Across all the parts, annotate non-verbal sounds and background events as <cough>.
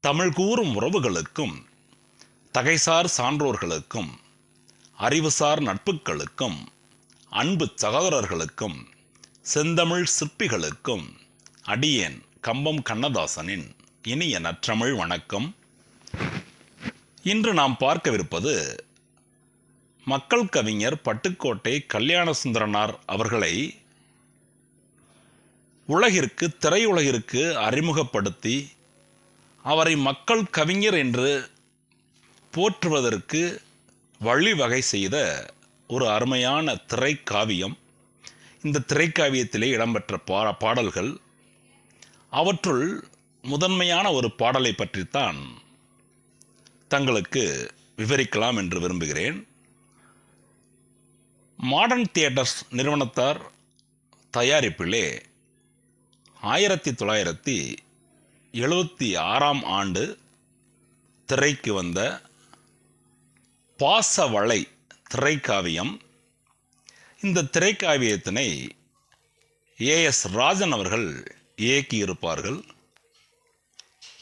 தமிழ் கூறும் உறவுகளுக்கும் தகைசார் சான்றோர்களுக்கும் அறிவுசார் நட்புகளுக்கும் அன்பு சகோதரர்களுக்கும் செந்தமிழ் சிற்பிகளுக்கும் அடியேன் கம்பம் கண்ணதாசனின் இனிய நற்றமிழ் வணக்கம். இன்று நாம் பார்க்கவிருப்பது மக்கள் கவிஞர் பட்டுக்கோட்டை கல்யாண சுந்தரனார் அவர்களை உலகிற்கு திரையுலகிற்கு அறிமுகப்படுத்தி அவரை மக்கள் கவிஞர் என்று போற்றுவதற்கு வழிவகை செய்த ஒரு அருமையான திரைக்காவியம். இந்த திரைக்காவியத்திலே இடம்பெற்ற பா பாடல்கள். அவற்றுள் முதன்மையான ஒரு பாடலை பற்றித்தான் தங்களுக்கு விவரிக்கலாம் என்று விரும்புகிறேன். மாடர்ன் தியேட்டர்ஸ் நிறுவனத்தார் தயாரிப்பிலே ஆயிரத்தி தொள்ளாயிரத்தி எழுபத்தி ஆறாம் ஆண்டு திரைக்கு வந்த பாசவளை திரைக்காவியம். இந்த திரைக்காவியத்தினை ஏஎஸ் ராஜன் அவர்கள் இயக்கியிருப்பார்கள்.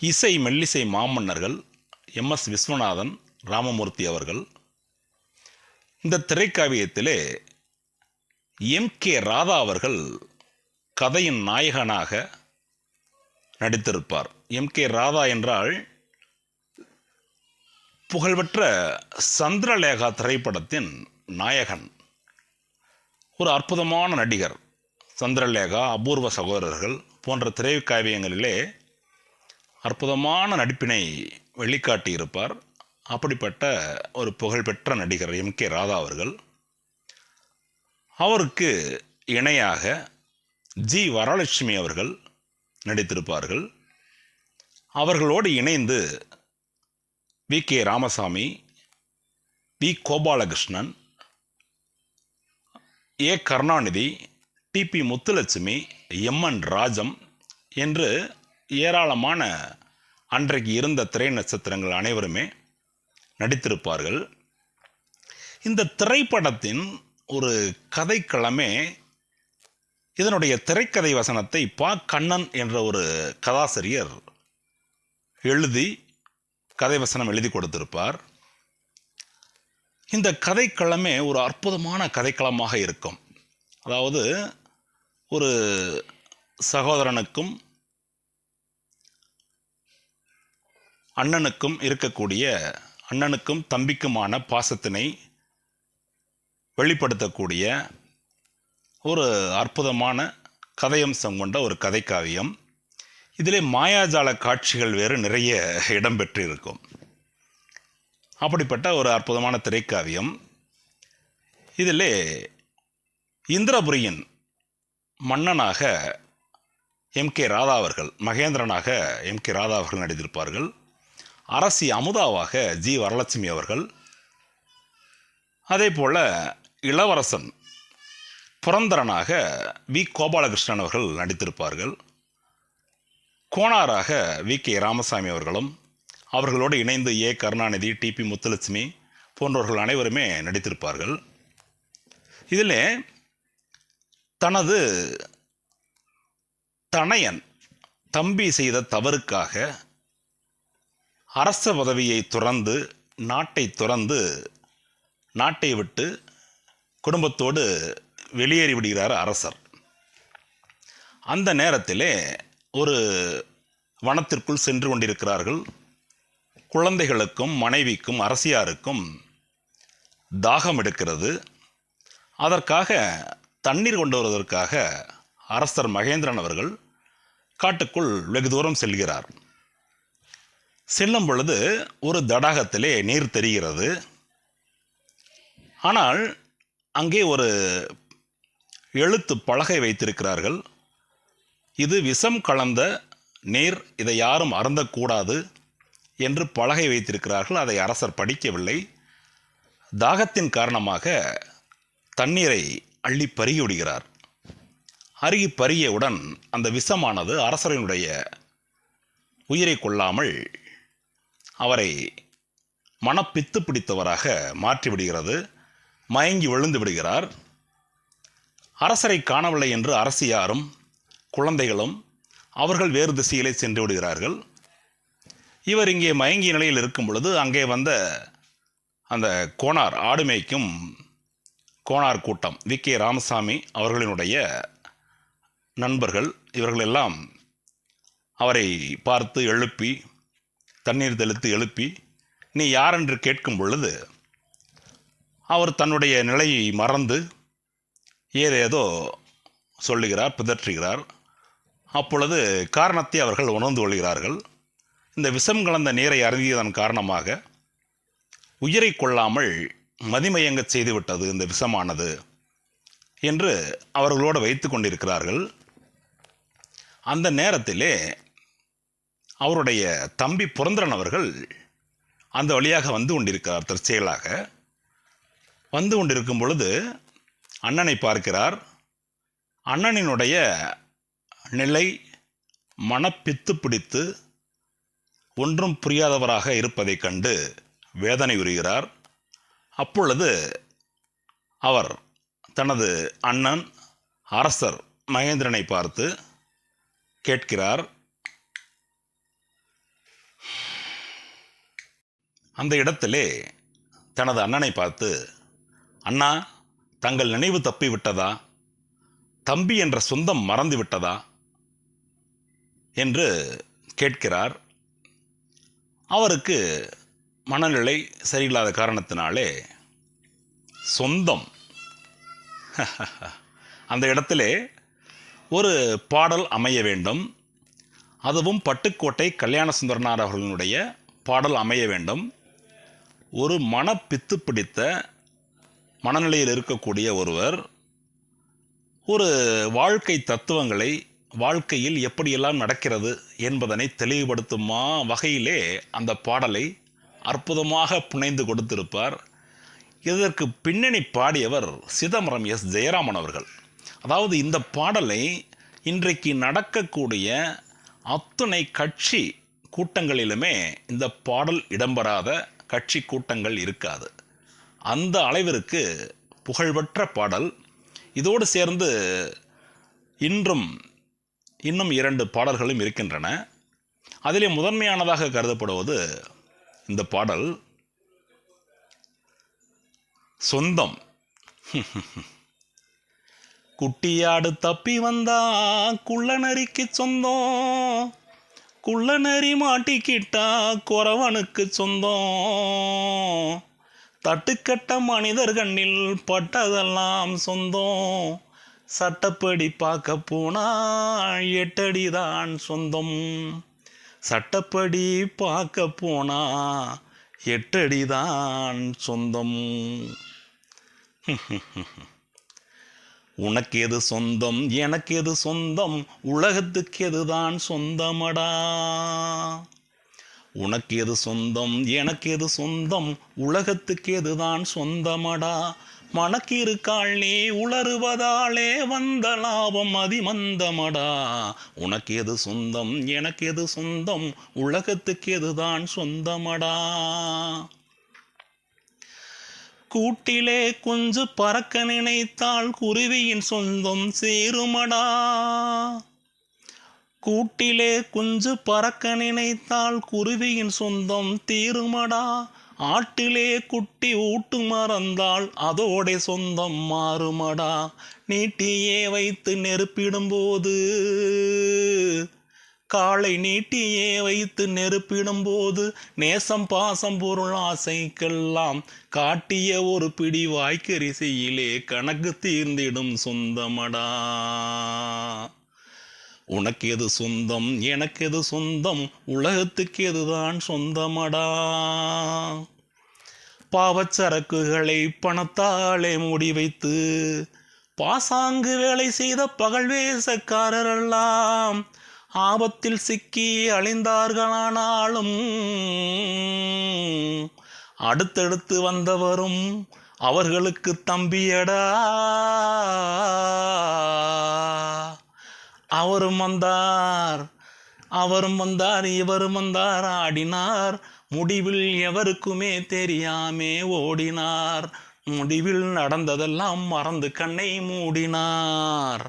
இசை மெல்லிசை மாமன்னர்கள் எம் எஸ் விஸ்வநாதன் ராமமூர்த்தி அவர்கள். இந்த திரைக்காவியத்திலே எம் கே ராதா அவர்கள் கதையின் நாயகனாக நடித்திருப்பார். எம் கே ராதா என்றால் புகழ்பெற்ற சந்திரலேகா திரைப்படத்தின் நாயகன். ஒரு அற்புதமான நடிகர். சந்திரலேகா அபூர்வ சகோதரர்கள் போன்ற திரைக்காவியங்களிலே அற்புதமான நடிப்பினை வெளிக்காட்டியிருப்பார். அப்படிப்பட்ட ஒரு புகழ்பெற்ற நடிகர் எம் கே ராதா அவர்கள். அவருக்கு இணையாக ஜி வரலட்சுமி அவர்கள் நடித்திருப்பார்கள். அவர்களோடு இணைந்து V. K. Ramasamy V. Gopalakrishnan A. Karunanidhi TP Muthulakshmi MN Rajam என்று ஏராளமான அன்றைக்கு இருந்த திரை நட்சத்திரங்கள் அனைவருமே நடித்திருப்பார்கள். இந்த திரைப்படத்தின் ஒரு கதைக்களமே இதனுடைய திரைக்கதை வசனத்தை பா. கண்ணன் என்ற ஒரு கதாசிரியர் எழுதி கதை வசனம் எழுதி கொடுத்திருப்பார். இந்த கதைக்களமே ஒரு அற்புதமான கதைக்களமாக இருக்கும். அதாவது ஒரு சகோதரனுக்கும் அண்ணனுக்கும் இருக்கக்கூடிய அண்ணனுக்கும் தம்பிக்குமான பாசத்தினை வெளிப்படுத்தக்கூடிய ஒரு அற்புதமான கதையம்சம் கொண்ட ஒரு கதைக்காவியம். இதிலே மாயாஜால காட்சிகள் வேறு நிறைய இடம்பெற்று இருக்கும் அப்படிப்பட்ட ஒரு அற்புதமான திரைக்காவியம். இதிலே இந்திரபுரியின் மன்னனாக எம் கே ராதா அவர்கள் மகேந்திரனாக எம் கே ராதா அவர்கள் நடித்திருப்பார்கள். அரசி அமுதாவாக ஜி வரலட்சுமி அவர்கள். அதே போல் இளவரசன் புரந்தரனாக வி. கோபாலகிருஷ்ணன் அவர்கள் நடித்திருப்பார்கள். கோணாராக வி. கே. ராமசாமி அவர்களும் அவர்களோடு இணைந்து ஏ. கருணாநிதி டிபி முத்துலட்சுமி போன்றவர்கள் அனைவருமே நடித்திருப்பார்கள். இதில் தனது தனையன் தம்பி செய்த தவறுக்காக அரச பதவியை துறந்து நாட்டை துறந்து நாட்டை விட்டு குடும்பத்தோடு வெளியேறிவிடுகிறார் அரசர். அந்த நேரத்திலே ஒரு வனத்திற்குள் சென்று கொண்டிருக்கிறார்கள். குழந்தைகளுக்கும் மனைவிக்கும் அரசியாருக்கும் தாகம் எடுக்கிறது. அதற்காக தண்ணீர் கொண்டு வருவதற்காக அரசர் மகேந்திரன் அவர்கள் காட்டுக்குள் வெகு தூரம் செல்கிறார். செல்லும் பொழுது ஒரு தடாகத்திலே நீர் தெரிகிறது. ஆனால் அங்கே ஒரு எழுத்து பலகை வைத்திருக்கிறார்கள். இது விஷம் கலந்த நீர் இதை யாரும் அருந்தக்கூடாது என்று பலகை வைத்திருக்கிறார்கள். அதை அரசர் படிக்கவில்லை. தாகத்தின் காரணமாக தண்ணீரை அள்ளி பருகி விடுகிறார் அருகி பருகியவுடன் அந்த விஷமானது அரசரினுடைய உயிரை கொள்ளாமல் அவரை மனப்பித்து பிடித்தவராக மாற்றிவிடுகிறது. மயங்கி விழுந்து விடுகிறார். அரசரை காணவில்லை என்று அரசியாரும் குழந்தைகளும் அவர்கள் வேறு திசையிலே சென்று விடுகிறார்கள். இவர் இங்கே மயங்கிய நிலையில் இருக்கும் பொழுது அங்கே வந்த அந்த கோனார் ஆடு மேய்க்கும் கோனார் கூட்டம் வி. கே. ராமசாமி அவர்களினுடைய நண்பர்கள் இவர்களெல்லாம் அவரை பார்த்து எழுப்பி தண்ணீர் தெளித்து எழுப்பி நீ யார்? என்று கேட்கும் பொழுது அவர் தன்னுடைய நிலையை மறந்து ஏதேதோ சொல்லுகிறார் பிதற்றுகிறார். அப்பொழுது காரணத்தை அவர்கள் உணர்ந்து கொள்கிறார்கள். இந்த விஷம் கலந்த நீரை அருந்தியதன் காரணமாக உயிரை கொள்ளாமல் மதிமயங்க செய்துவிட்டது இந்த விஷமானது என்று அவர்களோடு வைத்து கொண்டிருக்கிறார்கள். அந்த நேரத்திலே அவருடைய தம்பி புரந்தரன் அவர்கள் அந்த வழியாக வந்து கொண்டிருக்கிறார் தற்செயலாக. வந்து கொண்டிருக்கும் பொழுது அண்ணனை பார்க்கிறார். அண்ணனினுடைய நிலை மனப்பித்து பிடித்து ஒன்றும் புரியாதவராக இருப்பதைக் கண்டு வேதனை உறுகிறார் அப்பொழுது அவர் தனது அண்ணன் அரசர் மகேந்திரனை பார்த்து கேட்கிறார். அந்த இடத்திலே தனது அண்ணனை பார்த்து அண்ணா தங்கள் நினைவு தப்பி விட்டதா தம்பி என்ற சொந்தம் மறந்து விட்டதா என்று கேட்கிறார். அவருக்கு மனநிலை சரியில்லாத காரணத்தினாலே சொந்தம். <laughs> அந்த இடத்திலே ஒரு பாடல் அமைய வேண்டும். அதுவும் பட்டுக்கோட்டை கல்யாண சுந்தரனார் அவர்களுடைய பாடல் அமைய வேண்டும். ஒரு மனப்பித்து பிடித்த மனநிலையில் இருக்கக்கூடிய ஒருவர் ஒரு வாழ்க்கை தத்துவங்களை வாழ்க்கையில் எப்படியெல்லாம் நடக்கிறது என்பதனை தெளிவுபடுத்துமா வகையிலே அந்த பாடலை அற்புதமாக புனைந்து கொடுத்திருப்பார். இதற்கு பின்னணி பாடியவர் சிதம்பரம் எஸ். ஜெயராமன் அவர்கள். அதாவது இந்த பாடலை இன்றைக்கு நடக்கக்கூடிய அத்துணை கட்சி கூட்டங்களிலுமே இந்த பாடல் இடம்பெறாத கட்சி கூட்டங்கள் இருக்காது. அந்த அளவிற்கு புகழ்பெற்ற பாடல். இதோடு சேர்ந்து இன்றும் இன்னும் இரண்டு பாடல்களும் இருக்கின்றன. அதிலே முதன்மையானதாக கருதப்படுவது இந்த பாடல் சொந்தம் <laughs> குட்டியாடு தப்பி வந்தா குள்ளநரிக்கு சொந்தம். குள்ளநரி மாட்டிக்கிட்டா குறவனுக்கு சொந்தம். தட்டுக்கட்ட மனிதர் கண்ணில் பட்டதெல்லாம் சொந்தம். சட்டப்படி பார்க்க போனா எட்டடிதான் சொந்தம். சட்டப்படி பார்க்க போனா எட்டடிதான் சொந்தம். உனக்கு எது சொந்தம் எனக்கு எது சொந்தம் உலகத்துக்கு எதுதான் சொந்தமடா. உனக்கு எது சொந்தம் எனக்கு எது சொந்தம்? உலகத்துக்கு எதுதான் சொந்தமடா? மணக்கிருக்காள் நீ உளறுவதாலே வந்த லாபம் அதிமந்தமடா? உனக்கு எது சொந்தம் எனக்கு எது சொந்தம்? உலகத்துக்கு எதுதான் சொந்தமடா? கூட்டிலே குஞ்சு பறக்க நினைத்தால் குருவியின் சொந்தம் சேருமடா? கூட்டிலே குஞ்சு பறக்க நினைத்தால் குருவியின் சொந்தம் தீருமடா. ஆட்டிலே குட்டி ஊட்டு மறந்தால் அதோட சொந்தம் மாறுமடா. நீட்டியே வைத்து நெருப்பிடும்போது காலை நீட்டியே வைத்து நெருப்பிடும்போது நேசம் பாசம் பொருள் ஆசைக்கெல்லாம் காட்டிய ஒரு பிடி வாய்க்கரிசையிலே கணக்கு தீர்ந்திடும் சொந்தமடா. உனக்கு எது சொந்தம் எனக்கு எது சொந்தம் உலகத்துக்கு எதுதான் சொந்தமடா பாவச்சரக்குகளை பணத்தாலே மூடி வைத்து பாசாங்கு வேலை செய்த பகல்வேசக்காரரெல்லாம் ஆபத்தில் சிக்கி அழிந்தார்களானாலும் அடுத்தடுத்து வந்தவரும் அவர்களுக்கு தம்பியடா. அவரும் வந்தார். அவரும் வந்தார் இவரும் வந்தார் ஆடினார். முடிவில் எவருக்குமே தெரியாமே ஓடினார். முடிவில் நடந்ததெல்லாம் மறந்து கண்ணை மூடினார்.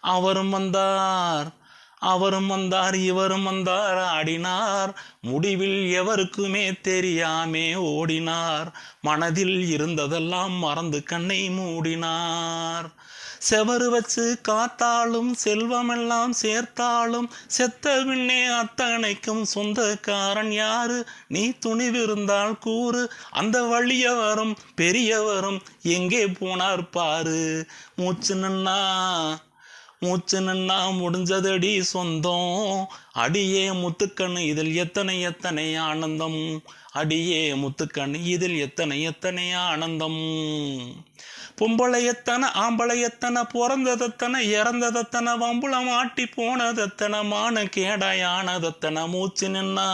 அவரும் வந்தார் அவரும் வந்தார் இவரும் வந்தார் ஆடினார். முடிவில் எவருக்குமே தெரியாமே ஓடினார். மனதில் இருந்ததெல்லாம் மறந்து கண்ணை மூடினார். செவரு வச்சு காத்தாலும் செல்வமெல்லாம் சேர்த்தாலும் செத்த பின்னே அத்தனைக்கும் சொந்தக்காரன் யாரு? நீ துணிவிருந்தால் கூறு. அந்த வழியவரும் பெரியவரும் எங்கே போனார் பாரு? மூச்சு நின்னா மூச்சு நின்னா முடிஞ்சதடி சொந்தம். அடியே முத்துக்கண்ணு இதில் எத்தனை எத்தனை ஆனந்தம்? அடியே முத்துக்கண்ணு இதில் எத்தனை எத்தனை ஆனந்தம்? பொம்பளை எத்தனை ஆம்பளை எத்தனை பிறந்ததத்தனை இறந்ததத்தனை வம்புளம் ஆட்டி போனதத்தனை மான கேடாயானதத்தனை மூச்சு நின்னா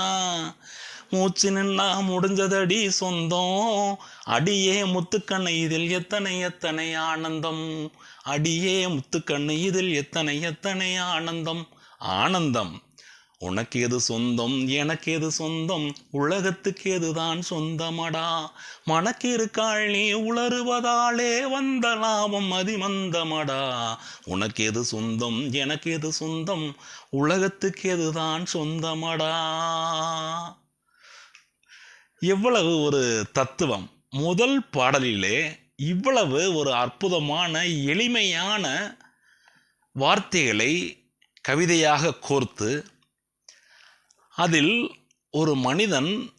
மூச்சு நின்னா முடிஞ்சதடி சொந்தம். அடியே முத்துக்கண்ணு இதில் எத்தனை எத்தனை ஆனந்தம்? அடியே முத்துக்கண்ணு இதில் எத்தனை எத்தனை ஆனந்தம்? ஆனந்தம். உனக்கு எது சொந்தம்? எனக்கு எது சொந்தம்? உலகத்துக்கு எதுதான் சொந்தமடா? மனக்கிருக்காள் நீ உளறுவதாலே வந்த லாபம் அதிமந்தமடா? உனக்கு எது சொந்தம்? எனக்கு எது சொந்தம்? உலகத்துக்கு எதுதான் சொந்தமடா? எவ்வளவு ஒரு தத்துவம். முதல் பாடலிலே இவ்வளவு ஒரு அற்புதமான எளிமையான வார்த்தைகளை கவிதையாக கோர்த்து அதில் ஒரு மனிதன்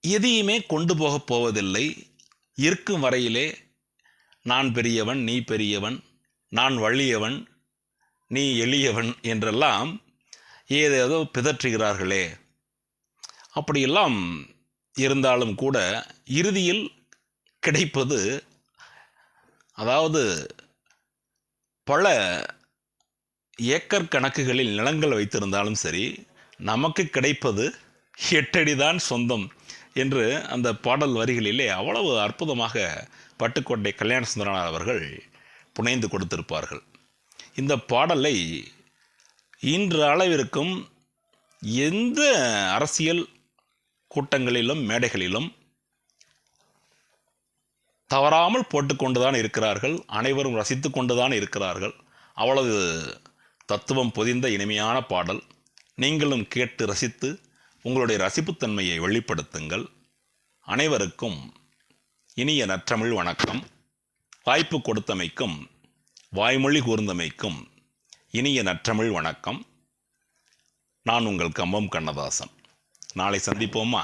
எதையுமே கொண்டு போகப் போவதில்லை. இருக்கும் வரையிலே நான் பெரியவன் நீ பெரியவன் நான் வள்ளியவன் நீ எளியவன் என்றெல்லாம் ஏதேதோ பிதற்றுகிறார்களே. அப்படியெல்லாம் இருந்தாலும் கூட இறுதியில் கிடைப்பது அதாவது பல ஏக்கர் கணக்குகளில் நிலங்கள் வைத்திருந்தாலும் சரி நமக்கு கிடைப்பது எட்டடிதான் சொந்தம் என்று அந்த பாடல் வரிகளிலே அவ்வளவு அற்புதமாக பட்டுக்கோட்டை கல்யாண சுந்தரனார் அவர்கள் புனைந்து கொடுத்திருப்பார்கள். இந்த பாடலை இன்று அளவிற்கும் எந்த அரசியல் கூட்டங்களிலும் மேடைகளிலும் தவறாமல் போட்டுக்கொண்டுதான் இருக்கிறார்கள். அனைவரும் ரசித்து கொண்டுதான் இருக்கிறார்கள். அவ்வளவு தத்துவம் பொதிந்த இனிமையான பாடல். நீங்களும் கேட்டு ரசித்து உங்களுடைய ரசிப்புத்தன்மையை வெளிப்படுத்துங்கள். அனைவருக்கும் இனிய நற்றமிழ் வணக்கம். வாய்ப்பு கொடுத்தமைக்கும் வாய்மொழி கூர்ந்தமைக்கும் இனிய நற்றமிழ் வணக்கம். நான் உங்கள் கம்பம் கண்ணதாசன். நாளை சந்திப்போமா?